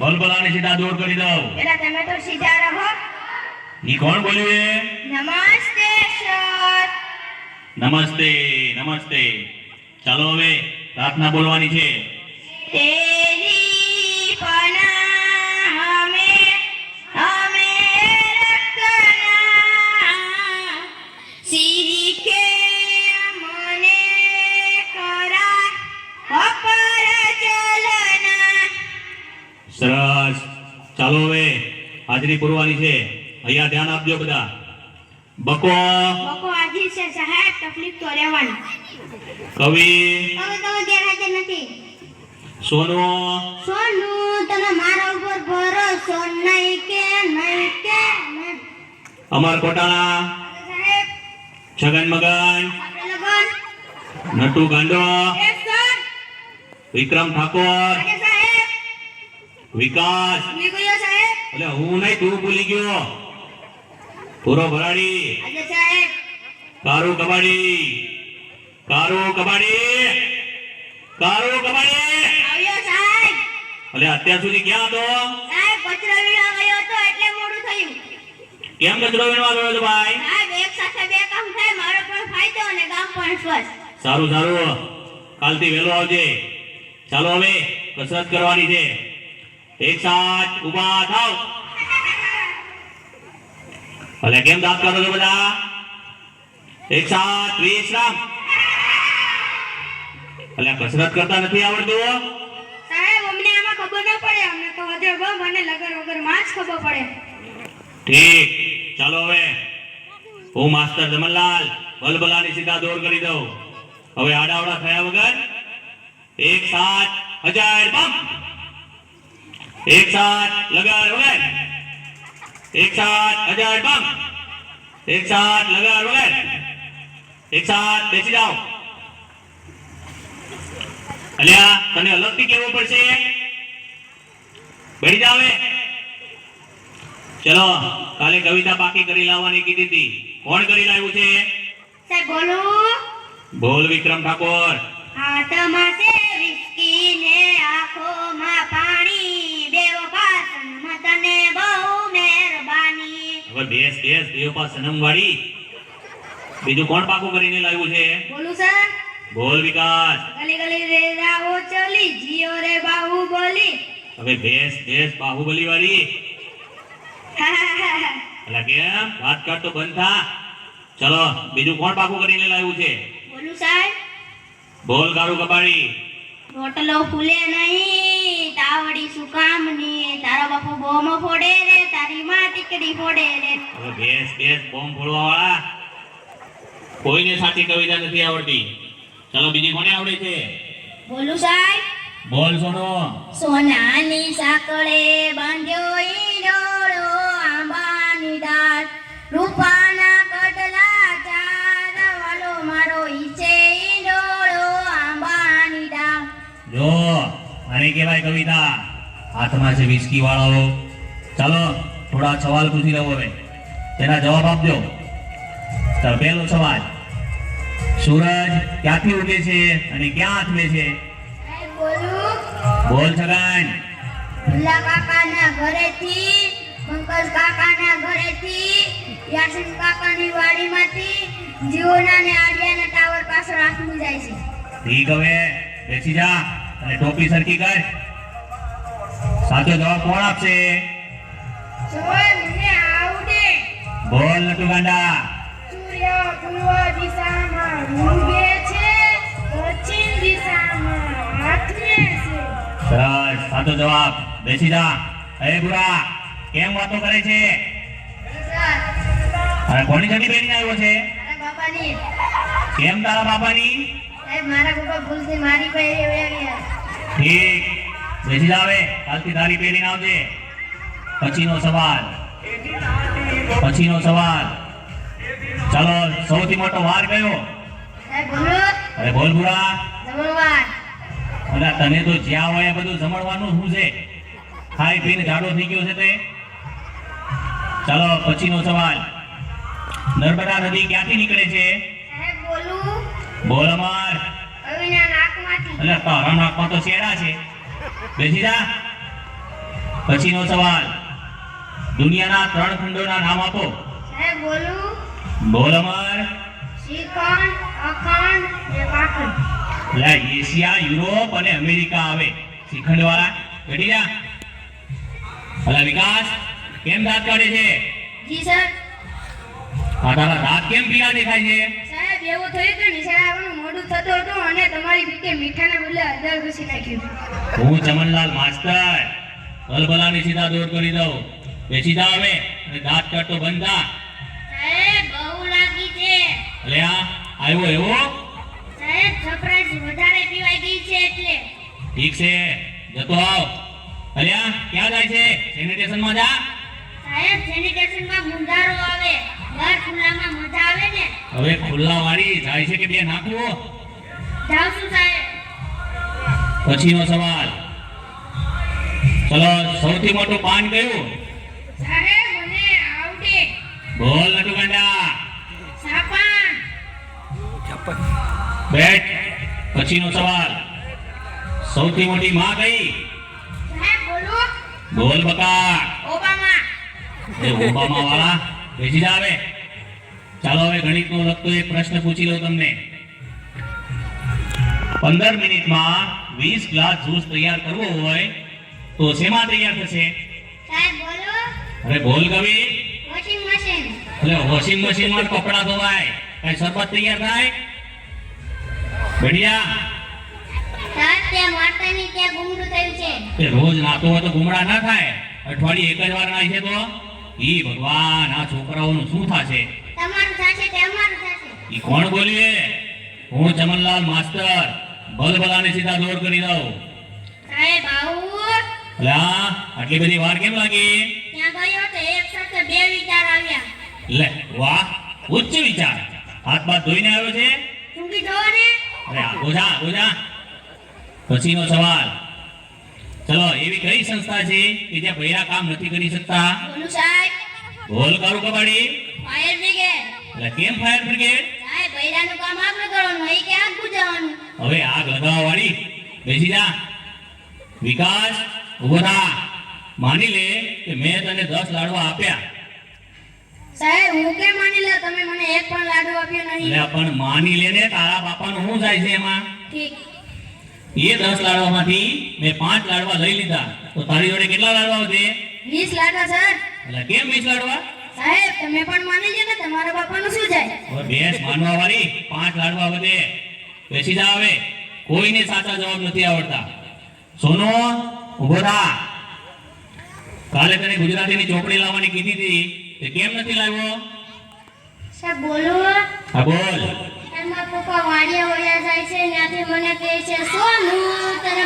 ભલભલાને સીધા દૂર કરી દઉં. એટલે તમે તો સીધા રહો. ઈ કોણ બોલ્યું એ? નમસ્તે સર. નમસ્તે નમસ્તે. ચાલો હવે પ્રાર્થના બોલવાની છે. તેરી ચાલો હવે હાજરી પૂરવાની છે. અહીંયા ધ્યાન આપજો બધા. બકો. બકો હાજરી છે સાહેબ તકલીફ તો રહેવાની. કવિ. હવે તમે ગેરહાજર નથી. સોનુ. સોનું તમે મારા ઉપર ભરોસો નહીં કે નહીં કે અમાર કોટાણા સાહેબ. છગન મગન. નટુ ગાંડો. વિક્રમ ઠાકોર. વિકાસ. એટલે હું નહીં તું ભૂલી ગયો. પૂરો ભરાડી. કારો કબાડી. કારો કબાડી. કારો કબાડી. એટલે અત્યાર સુધી ક્યાં હતો? કેમ કચરો વીણવા ગયો હતો ભાઈ? સારું સારું. કાલથી વહેલો આવજે. ચાલો હવે કસરત કરવાની છે. એક ઊભા થાવ. ભલે કેમ દાંત કરો છો બધા? એક સાથ વિશ્રામ. એટલે કસરત કરતા નથી આવડતું સાહેબ અમને આમાં ખબર ન પડે. અમને તો હજે બમ અને લગર વગરમાં જ ખબર પડે. ઠીક. ચાલો હવે. હું માસ્ટર જમનલાલ બલબલાની સીધા દોર કરી દઉં. હવે આડાવડા થયા વગર એક સાથ હજાર બમ. એક સાથ લગાડ વગર એક સાથ હજાર બમ. એક સાથ લગાડ વગર એક સાથ બેસી જાઓ. અલ્યા તને અલગથી કેવું પડશે? બેસી જાવે ચલો કાલે કવિતા બાકી કરી લાવવાની કીધી હતી. કોણ કરી લાવ્યું છે? સાહેબ બોલો. બોલ વિક્રમ ઠાકોર. હાથમાં છે વિસ્કી ને આંખોમાં તને બહુ મહેરબાની. હવે બેસ બેસ દેવપા સનમ વાળી. બીજું કોણ પાકું કરીને લાવ્યું છે? બોલું સર. બોલ વિકાસ. ગલી ગલી રે રાવો ચલી જીઓ રે બાહુ હવે બેસ બેસ બાહુબલી વાળી. એટલે કેમ? વાત કર તો બંધ થા. ચલો બીજું કોણ પાકું કરીને લાવ્યું છે? બોલું સાહેબ. બોલ ગારું કબાડી. રોટલો ફૂલે નહીં. તાવડી શું કામની તારો બાપુ બોમો ફોડે રે તારી માં ટીકડી ફોડે રે. હવે બેસ બેસ બોમ ફોડવા વાળા કોઈને સાચી કવિતા નથી આવડતી. ચલો બીજી કોને આવડે છે? બોલું સાહેબ? બોલ સોનો. સોનાની સાકળે બાંધ્યો ઈંડોળો આંબાની દાળ રૂપાના કહેવાય કવિતા. હાથમાં છે વિસ્કી વાળાઓ ચાલો થોડા સવાલ પૂછી લઉં હવે. તેના જવાબ આપજો. તો પહેલો સવાલ. સૂરજ ક્યાંથી ઉગે છે અને ક્યાં આથમે છે? બોલ. છગન. ભુલ્લા કાકાના ઘરેથી પંકજ કાકાના ઘરેથી યાસીન કાકાની વાડીમાંથી જીઓના ને આડિયાના ટાવર પાસે રાખવું જાય છે. ઠીક હવે બેસી જા. અને ટોપી સરખી કર. સાચો જવાબ કોણ આપશે? બોલ નટુ ગાંડા. સૂર્ય પૂર્વ દિશામાં ઉગે છે પશ્ચિમ દિશામાં આથમે છે. સરસ. સાચો જવાબ. બેસી જા. અરે બુરા કેમ વાતો કરે છે? અને કોની ચડી પહેરીને આવ્યો છે? કેમ તારા બાપાની? સાહેબ મારા બાપા ભૂલથી મારી પહેરી ગયા ઠીક. બેસી જાવે કાલથી તારી પહેરીને આવજે. પછીનો સવાલ. પછીનો સવાલ. ચાલો સૌથી મોટો વાર કયો? અરે બોલ બુરા. જમણવાર. તને તો જ્યાં હોય બધું જમણવાનું શું છે? ખાઈ પીને જાડો થઈ ગયો છે તે. ચાલો પછીનો સવાલ. નર્મદા નદી ક્યાંથી નીકળે છે? બોલું અમાર. એટલે તારા નાકમાં તો ચહેરા છે. બેસી જા. પછીનો સવાલ. દુનિયાના ત્રણ ખંડોના નામ આપો. બોલ. અમર. એશિયા યુરોપ અને અમેરિકા આવે. શ્રીખંડ વાળા ઘટી જા. અલા વિકાસ કેમ દાંત કાઢે છે? જી સર. આ તારા દાંત કેમ પીળા દેખાય છે? સાહેબ એવું થયું કે નિશાળે આવવાનું મોડું થતું હતું અને તમારી બીકે મીઠાના બદલે હળદર ઘૂસી નાખ્યું હું ચમનલાલ માસ્તર. ભલભલાની સીધા દૂર કરી દઉં. બે જા હવે અને દાંત કાઢતો બંધ સાહેબ બહુ લાગી છે. લે આ આવ્યો એવો? સાહેબ સપ્રાઈઝ વધારે પીવાઈ ગઈ છે એટલે. ઠીક છે જતો આવ. અલ્યા ક્યાં જાય છે? સેનિટેશનમાં જા. સાહેબ સેનિટેશનમાં મુંજારો આવે. બહાર ખુલ્લામાં મજા આવે ને? હવે ખુલ્લા વાળી જાય છે કે બે નાખવું છું સાહેબ પછીનો સવાલ. ચલો સૌથી મોટું પાન કયું? સાહેબ મને આવડે. બોલ નટુ ગાંડા બેટ. પછીનો સવાલ. સૌથી મોટી માં કઈ? સાહેબ બોલ. બકા. ઓબામા. એ ઓબામા વાળા બેસી જા હવે. ચાલો હવે ગણિતનો લગતો એક પ્રશ્ન પૂછી લઉં તમને. પંદર મિનિટમાં વીસ ગ્લાસ જ્યુસ તૈયાર કરવો હોય તો શેમાં તૈયાર થશે? અરે બોલ કવિ. Washing machine. માં કપડા ધોવાય. કઈ શરબત તૈયાર થાય? બઢિયા રોજ નાતો હોય તો ગુમડા ના થાય. અઠવાડિયે એક જ વાર નાખે તો? ઈ ભગવાન આ છોકરાઓનું શું થશે? તમારું થશે અમારું થશે? ઈ કોણ બોલીએ? હું ચમનલાલ માસ્ટર બલબલાને સીધા દોર કરી દઉં. સાહેબ આવું લા આટલી બધી વાર કેમ લાગી? ત્યાં ગયો તો એક સાથે બે વિચાર આવ્યા. લે વાહ ઉચ્ચ વિચાર. હાથ બાદ ધોઈને આવ્યો છે? ઊંઘી જવો ને. અરે ઓજા ગોજા પછીનો સવાલ. ચલો એવી કઈ સંસ્થા છે કે જ્યાં બૈરા કામ નથી કરી શકતા? બોલું કરું કબાડી. ફાયર બ્રિગેડ એટલે કેમ ફાયર બ્રિગેડ સાહેબ બૈરાનું કામ આપણે કરવાનું એ કે આગ બુજાવવાનું હવે આગ લગાવવા વાળી બેસી જા. વિકાસ ઊભો થા. માની લે કે મેં તને દસ લાડવા આપ્યા. સાહેબ હું કે માની લે? તમે મને એક પણ લાડુ આપ્યો નહીં. એટલે પણ માની લે ને તારા બાપાનું શું થાય છે એમાં? ઠીક. એ દસ લાડવામાંથી મેં પાંચ લાડવા લઈ લીધા. તો તારી જોડે કેટલા લાડવા વધે વીસ લાડવા સર. એટલે કેમ વીસ લાડવા? સાહેબ તમે પણ માની લો ને તમારા બાપાનું શું જાય? હવે બેસ માનવા વાળી પાંચ લાડવા વધે. બેસી જા હવે કોઈને સાચા જવાબ નથી આવડતા. સોનો ઊભો થા. કાલે તને ગુજરાતીની ચોપડી લાવવાની કીધી હતી. તે કેમ નથી લાવ્યો? સાહેબ બોલો. હા બોલ. એમાં પપ્પા વાડિયા વળ્યા જાય છે ત્યાંથી મને કહે છે સોનું તને